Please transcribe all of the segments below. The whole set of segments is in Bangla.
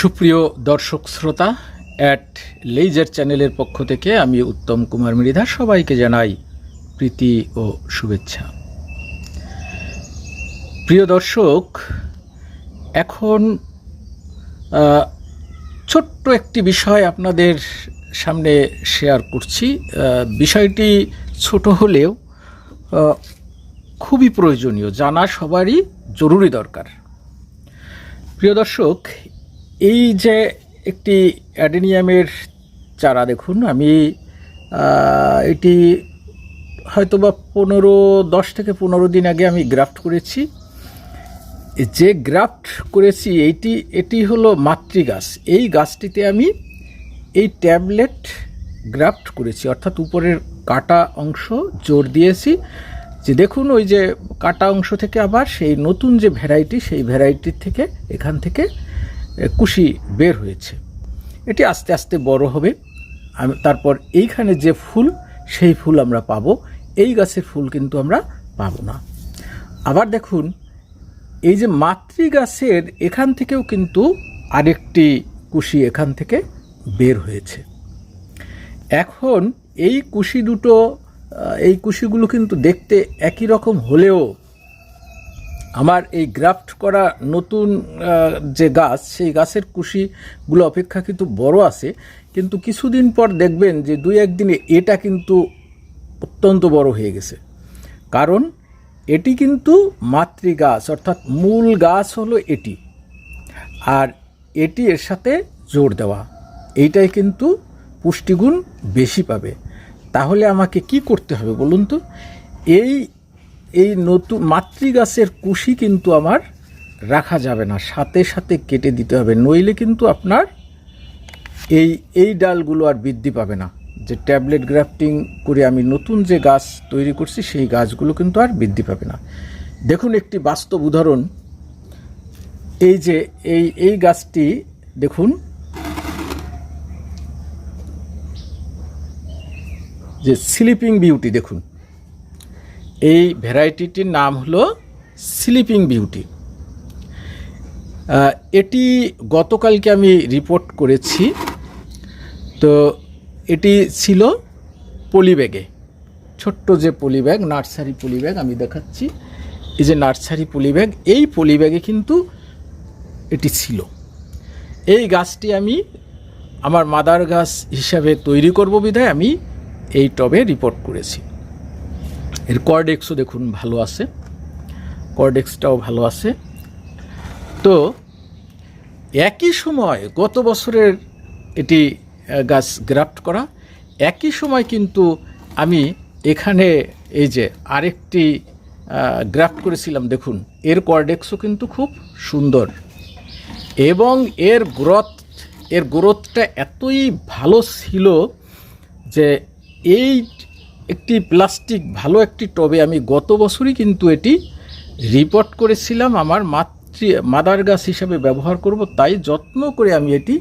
সুপ্রিয় দর্শক শ্রোতা অ্যাট লেজার চ্যানেলের পক্ষ থেকে আমি উত্তম কুমার মৃধা সবাইকে জানাই প্রীতি ও শুভেচ্ছা। প্রিয় দর্শক, এখন ছোট্ট একটি বিষয় আপনাদের সামনে শেয়ার করছি। বিষয়টি ছোট হলেও খুবই প্রয়োজনীয়, জানা সবারই জরুরি দরকার। প্রিয় দর্শক এই যে একটি অ্যাডেনিয়ামের চারা দেখুন, আমি এটি হয়তোবা পনেরো, দশ থেকে পনেরো দিন আগে আমি গ্রাফট করেছি। যে গ্রাফট করেছি, এইটি, এটি হলো মাতৃ গাছ এই গাছটিতে আমি এই ট্যাবলেট গ্রাফট করেছি, অর্থাৎ উপরের কাটা অংশ জোর দিয়েছি। যে দেখুন, ওই যে কাটা অংশ থেকে আবার সেই নতুন যে ভ্যারাইটি, সেই ভ্যারাইটির থেকে, এখান থেকে কুশি বের হয়েছে। এটি আস্তে আস্তে বড় হবে। আমি তারপর এইখানে যে ফুল, সেই ফুল আমরা পাব। এই গাছের ফুল কিন্তু আমরা পাবো না। আবার দেখুন, এই যে মাতৃ গাছের এখান থেকেও কিন্তু আরেকটি কুশি এখান থেকে বের হয়েছে। এখন এই কুশি দুটো এই কুশিগুলো কিন্তু দেখতে একই রকম হলেও আমার এই গ্রাফট করা নতুন যে গাছ, সেই গাছের কুশিগুলো অপেক্ষা কিন্তু বড় আছে। কিন্তু কিছুদিন পর দেখবেন যে দুই একদিনে এটা কিন্তু অত্যন্ত বড় হয়ে গেছে। কারণ এটি কিন্তু মাতৃ গাছ অর্থাৎ মূল গাছ হলো এটি। আর এটি এর সাথে জোর দেওয়া। এইটাই কিন্তু পুষ্টিগুণ বেশি পাবে। তাহলে আমাকে কি করতে হবে বলুন তো? এই এই নতুন মাতৃ গাছের কুশি কিন্তু আমার রাখা যাবে না। সাথে সাথে কেটে দিতে হবে। নইলে কিন্তু আপনার এই এই ডালগুলো আর বৃদ্ধি পাবে না। যে ট্যাবলেট গ্রাফটিং করে আমি নতুন যে গাছ তৈরি করছি, সেই গাছগুলো কিন্তু আর বৃদ্ধি পাবে না। দেখুন একটি বাস্তব উদাহরণ। এই যে, এই এই গাছটি, দেখুন। যে স্লিপিং বিউটি, দেখুন। এই ভ্যারাইটিটির নাম হলো স্লিপিং বিউটি। এটি গতকালকে আমি রিপোর্ট করেছি। তো এটি ছিল পলিব্যাগে। ছোট্ট যে পলিব্যাগ, নার্সারি পলিব্যাগ আমি দেখাচ্ছি। এই যে নার্সারি পলিব্যাগ, এই পলিব্যাগে কিন্তু এটি ছিল। এই গাছটি আমি আমার মাদার গাছ হিসাবে তৈরি করব বিধায় আমি এই টবে রিপোর্ট করেছি। এর কর্ডেক্সও দেখুন ভালো আছে। কর্ডেক্সটাও ভালো আছে। তো একই সময় গত বছরের এটি গাছ গ্রাফট করা, একই সময় কিন্তু আমি এখানে এই যে আরেকটি গ্রাফট করেছিলাম, দেখুন, এর কর্ডেক্সও কিন্তু খুব সুন্দর। এবং এর গ্রোথ, এর গ্রোথটা এতই ভালো ছিল যে এই একটি প্লাস্টিক, ভালো একটি টবে। আমি গত বছরই কিন্তু এটি রিপোর্ট করেছিলাম, আমার মাতৃ মাদার গাছ হিসাবে ব্যবহার করব, তাই যত্ন করে আমি এটি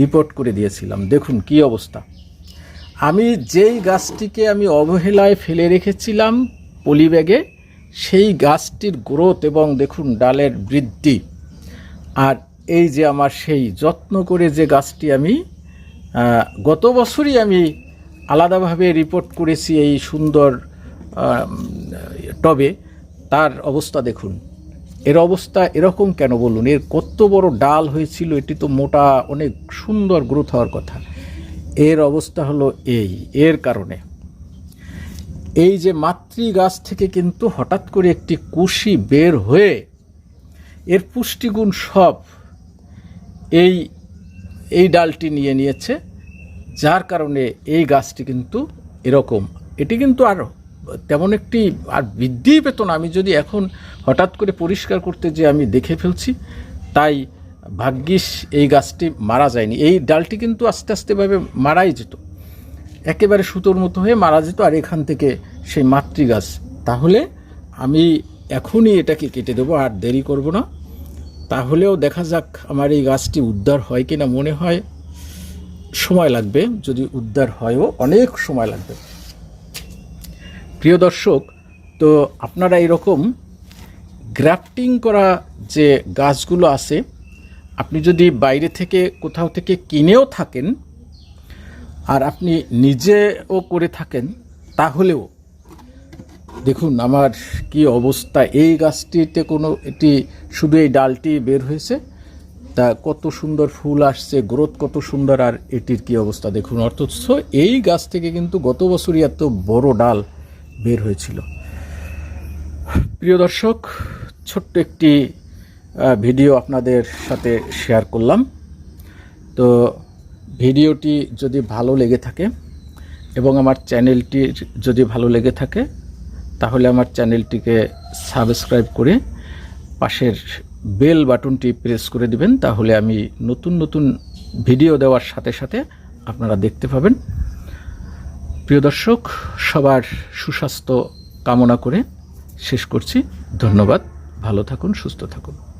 রিপোর্ট করে দিয়েছিলাম। দেখুন কি অবস্থা। আমি যেই গাছটিকে আমি অবহেলায় ফেলে রেখেছিলাম পলিব্যাগে, সেই গাছটির গ্রোথ এবং দেখুন ডালের বৃদ্ধি আর এই যে আমার সেই যত্ন করে যে গাছটি আমি গত বছরই আমি আলাদাভাবে রিপোর্ট করেছি এই সুন্দর টবে। তার অবস্থা দেখুন। এর অবস্থা এরকম কেন বলুন? এর কত বড় ডাল হয়েছিল, এটি তো মোটা, অনেক সুন্দর গ্রোথ হওয়ার কথা। এর অবস্থা হলো এই, এর কারণে। এই যে মাতৃ গাছ থেকে কিন্তু হঠাৎ করে একটি কুশি বের হয়ে, এর পুষ্টিগুণ সব এই এই ডালটি নিয়ে নিয়েছে। যার কারণে এই গাছটি কিন্তু এরকম। এটি কিন্তু আর তেমন একটি আর বৃদ্ধিই পেত না। আমি যদি এখন হঠাৎ করে পরিষ্কার করতে যে আমি দেখে ফেলছি, তাই ভাগ্যিস এই গাছটি মারা যায়নি। এই ডালটি কিন্তু আস্তে আস্তেভাবে মারাই যেত। একেবারে সুতোর মতো হয়ে মারা যেত। আর এখান থেকে সেই মাতৃ গাছ তাহলে আমি এখনই এটাকে কেটে দেবো, আর দেরি করব না। তাহলেও দেখা যাক আমার এই গাছটি উদ্ধার হয় কিনা। মনে হয় সময় লাগবে, যদি উদ্ধার হয়ও অনেক সময় লাগবে। প্রিয় দর্শক, তো আপনারা এরকম গ্রাফটিং করা যে গাছগুলো আছে, আপনি যদি বাইরে থেকে কোথাও থেকে কিনেও থাকেন, আর আপনি নিজেও করে থাকেন, তাহলেও দেখুন আমার কি অবস্থা। এই গাছটিতে কোনো, এটি শুধু এই ডালটি বের হয়েছে। তা কত সুন্দর ফুল আসছে, গ্রোথ কত সুন্দর, আর এটির কি অবস্থা দেখুন। অথচ এই গাছ থেকে কিন্তু গত বছরই এত বড় ডাল বের হয়েছিল। প্রিয় দর্শক, ছোট্ট একটি ভিডিও আপনাদের সাথে শেয়ার করলাম। তো ভিডিওটি যদি ভালো লেগে থাকে এবং আমার চ্যানেলটি যদি ভালো লেগে থাকে, তাহলে আমার চ্যানেলটিকে সাবস্ক্রাইব করে পাশের বেল বাটনটি প্রেস করে দিবেন, তাহলে আমি নতুন নতুন ভিডিও দেওয়ার সাথে সাথে আপনারা দেখতে পাবেন। প্রিয় দর্শক, সবার সুস্বাস্থ্য কামনা করে শেষ করছি। ধন্যবাদ। ভালো থাকুন, সুস্থ থাকুন।